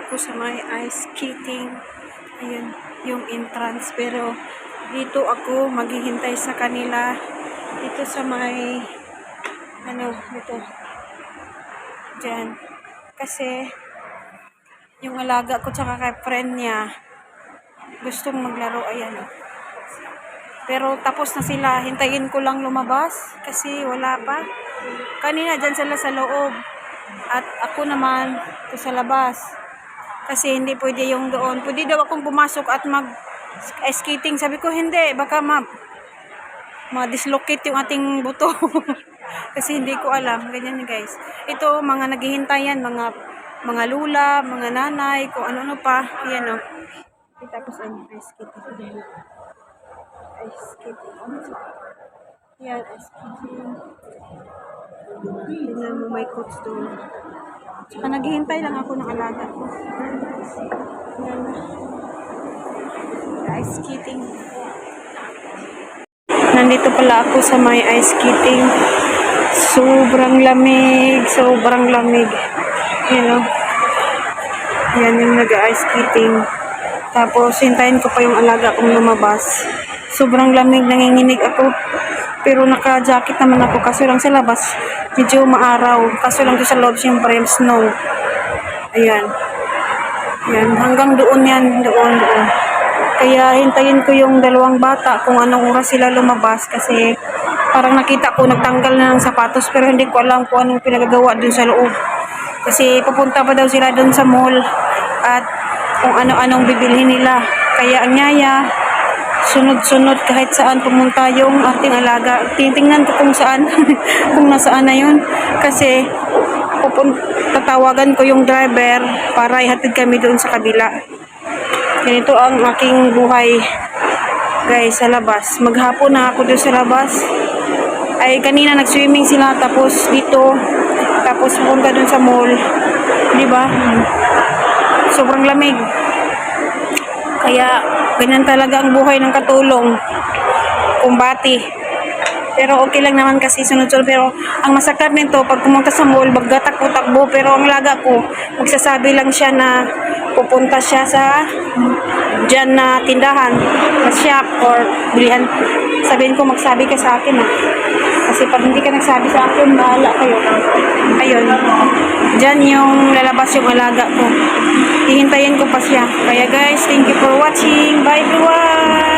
ako sa may ice skating. Ayun, yung entrance. Pero dito ako maghihintay sa kanila. Dito sa may, ano, dito. Diyan. Kasi, yung alaga ko tsaka kay friend niya, gustong maglaro. Ayan. oh. Pero tapos na sila. Hintayin ko lang lumabas kasi wala pa. Kanina dyan sila sa loob. At ako naman ito sa labas. Kasi hindi pwede yung doon. Pwede daw akong pumasok at mag skating. Sabi ko hindi. Baka ma ma-dislocate yung ating buto. kasi hindi ko alam. Ganyan guys. Ito mga naghihintayan. Mga mga lula, mga nanay, kung ano-ano pa. Yan o. Tapos ano, ice skating. Ice skating. Yan, ice skating. Tingnan mo may coach doon. Tsaka naghihintay lang ako ng alaga ko. Ice skating. Nandito pala ako sa may ice skating. Sobrang lamig. Sobrang lamig. Yan o. Yan yung nag-ice skating. Tapos, hintayin ko pa yung alaga kong lumabas. Sobrang lamig, nanginginig ako. Pero naka-jacket naman ako. Kaso lang sa labas, medyo maaraw. Kaso lang doon sa loob, siyempre, snow. Ayan. Yan, hanggang doon yan, doon, doon. Kaya hintayin ko yung dalawang bata kung anong oras sila lumabas kasi parang nakita ko nagtanggal na ng sapatos pero hindi ko alam kung anong pinagagawa dun sa loob. Kasi pupunta pa daw sila dun sa mall at kung ano-anong bibilhin nila. Kaya ang nyaya, sunod-sunod kahit saan pumunta yung ating alaga. Titingnan ko kung saan, kung nasaan na yun. Kasi pupun tatawagan ko yung driver para ihatid kami doon sa kabila. Ganito ang aking buhay guys sa labas. Maghapon na ako doon sa labas. Ay kanina nag-swimming sila tapos dito tapos pumunta doon sa mall. 'Di ba? Sobrang lamig. Kaya ganyan talaga ang buhay ng katulong. Kumbati. Pero okay lang naman kasi sunod-sunod. Pero ang masakit nito, pag pumunta sa mall, maggatakbo-takbo. Pero ang laga ko, magsasabi lang siya na pupunta siya sa dyan na tindahan, na shop, or bilihan. Sabihin ko, magsabi ka sa akin ah. Kasi pag hindi ka nagsabi sa akin, bahala kayo. Ayun. Dyan yung lalabas yung alaga ko. Pa siya. Kaya guys, thank you for watching. Bye everyone!